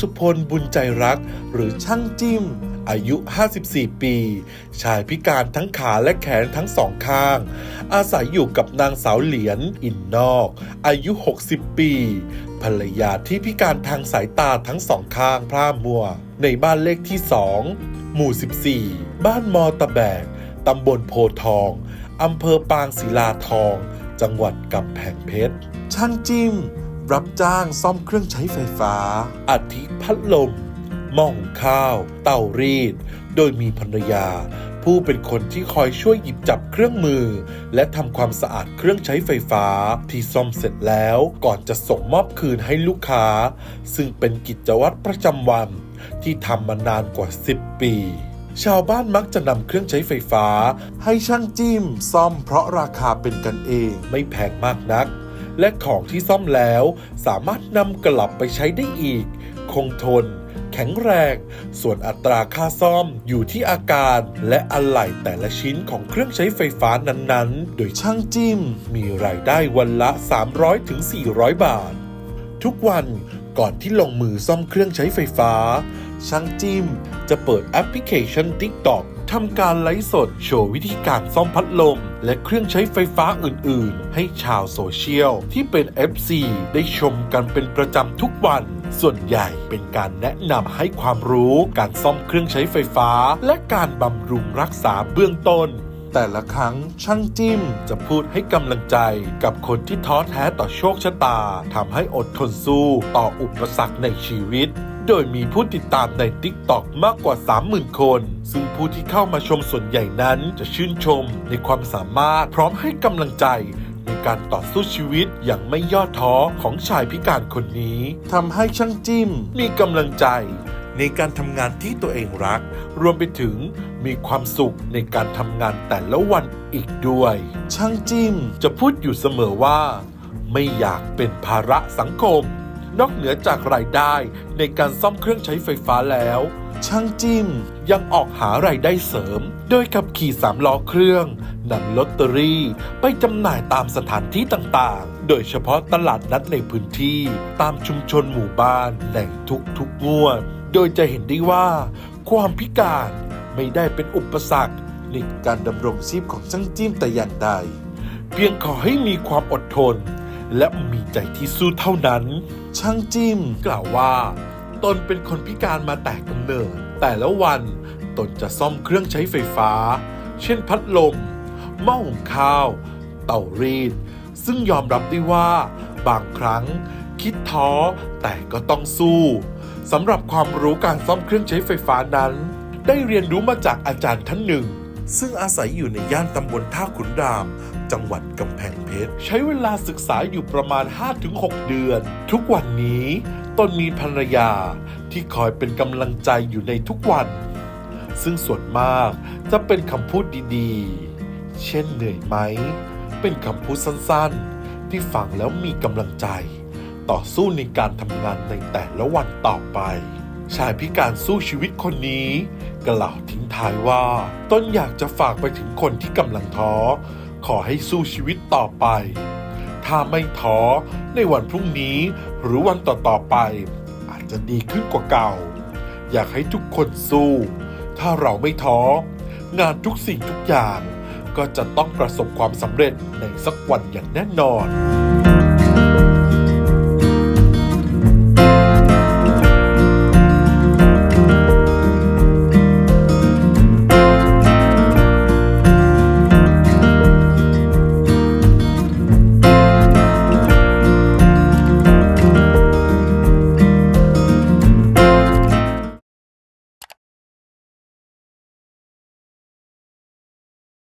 สุพลบุญใจรัก หรือช่างจิ้ม อายุ 54 ปี ชายพิการทั้งขาและแขนทั้งสองข้าง อาศัยอยู่กับนางสาวเหรียญอินนอก อายุ 60 ปี ภรรยาที่พิการทางสายตาทั้งสองข้างพร่ามัว ในบ้านเลขที่ 2 หมู่ 14 บ้านมอตะแบกตำบลโพทองอำเภอปางศิลาทอง จังหวัดกำแพงเพชร ช่างจิ้ม รับจ้างซ่อมเครื่องใช้ไฟฟ้า อาทิพัดลม หม้อหุงข้าว เตารีด โดยมีภรรยา ผู้เป็นคนที่คอยช่วยหยิบจับเครื่องมือ และทำความสะอาดเครื่องใช้ไฟฟ้าที่ซ่อมเสร็จแล้วก่อนจะส่งมอบคืนให้ลูกค้า ซึ่งเป็นกิจวัตรประจำวันที่ทำมานานกว่า 10 ปีชาวบ้านมักจะนำเครื่องใช้ไฟฟ้า ให้ช่างจิ้ม ซ่อมเพราะราคาเป็นกันเองไม่แพงมากนัก และของที่ซ่อมแล้ว สามารถนำกลับไปใช้ได้อีก คงทน แข็งแรง ส่วนอัตราค่าซ่อมอยู่ที่อาการและอะไหล่แต่ละชิ้นของเครื่องใช้ไฟฟ้านั้นๆ โดยช่างจิ้ม มีรายได้วันละ 300-400 บาท ทุกวันก่อนที่ลงมือซ่อมเครื่องใช้ไฟฟ้า ช่างจิ้มจะเปิดแอปพลิเคชัน TikTok ทำการไลฟ์สดโชว์วิธีการซ่อมพัดลม และเครื่องใช้ไฟฟ้าอื่น ๆ ให้ชาวโซเชียลที่เป็น FC ได้ชมกันเป็นประจำทุกวัน ส่วนใหญ่เป็นการแนะนำให้ความรู้การซ่อมเครื่องใช้ไฟฟ้า และการบำรุงรักษาเบื้องต้นแต่ละครั้งช่างจิ้มจะพูดให้กำลังใจกับคนที่ท้อแท้ต่อโชคชะตาทำให้อดทนสู้ต่ออุปสรรคในชีวิต โดยมีผู้ติดตามใน TikTok มากกว่า 30,000 คน ซึ่งผู้ที่เข้ามาชมส่วนใหญ่นั้นจะชื่นชมในความสามารถพร้อมให้กำลังใจในการต่อสู้ชีวิตอย่างไม่ย่อท้อของชายพิการคนนี้ทำให้ช่างจิ้มมีกำลังใจ ในการทำงานที่ตัวเองรัก รวมไปถึงมีความสุขในการทำงานแต่ละวันอีกด้วย ช่างจิ้มจะพูดอยู่เสมอว่า ไม่อยากเป็นภาระสังคม นอกเหนือจากรายได้ในการซ่อมเครื่องใช้ไฟฟ้าแล้ว ช่างจิ้มยังออกหารายได้เสริม โดยขับขี่สามล้อเครื่องนำลอตเตอรี่ไปจำหน่ายตามสถานที่ต่างๆ โดยเฉพาะตลาดนัดในพื้นที่ตามชุมชนหมู่บ้านในทุกๆงวด โดยจะเห็นได้ว่า ความพิการไม่ได้เป็นอุปสรรคในการดำรงชีพของช่างจิ้มแต่อย่างใด เพียงขอให้มีความอดทน และมีใจที่สู้เท่านั้น ช่างจิ้มกล่าวว่า ตนเป็นคนพิการมาแต่กำเนิด แต่และวัน ตนจะซ่อมเครื่องใช้ไฟฟ้า เช่นพัดลม หม้อหุงข้าว เตารีด ซึ่งยอมรับได้ว่า บางครั้ง คิดท้อแต่ก็ต้องสู้สำหรับความรู้การซ่อมเครื่องใช้ไฟฟ้านั้น ได้เรียนรู้มาจากอาจารย์ท่านหนึ่ง ซึ่งอาศัยอยู่ในย่านตำบลท่าขุนราม จังหวัดกำแพงเพชร ใช้เวลาศึกษาอยู่ประมาณ 5-6 เดือน ทุกวันนี้ตนมีภรรยาที่คอยเป็นกำลังใจอยู่ในทุกวัน ซึ่งส่วนมากจะเป็นคำพูดดีๆ เช่นเหนื่อยไหม เป็นคำพูดสั้นๆ ที่ฟังแล้วมีกำลังใจ ต่อสู้ในการทำงานในแต่ละวันต่อไป ชายพิการสู้ชีวิตคนนี้กล่าวทิ้งท้ายว่า ต้นอยากจะฝากไปถึงคนที่กำลังท้อ ขอให้สู้ชีวิตต่อไป ถ้าไม่ท้อในวันพรุ่งนี้หรือวันต่อๆไป อาจจะดีขึ้นกว่าเก่า อยากให้ทุกคนสู้ ถ้าเราไม่ท้อ งานทุกสิ่งทุกอย่าง ก็จะต้องประสบความสำเร็จในสักวันอย่างแน่นอน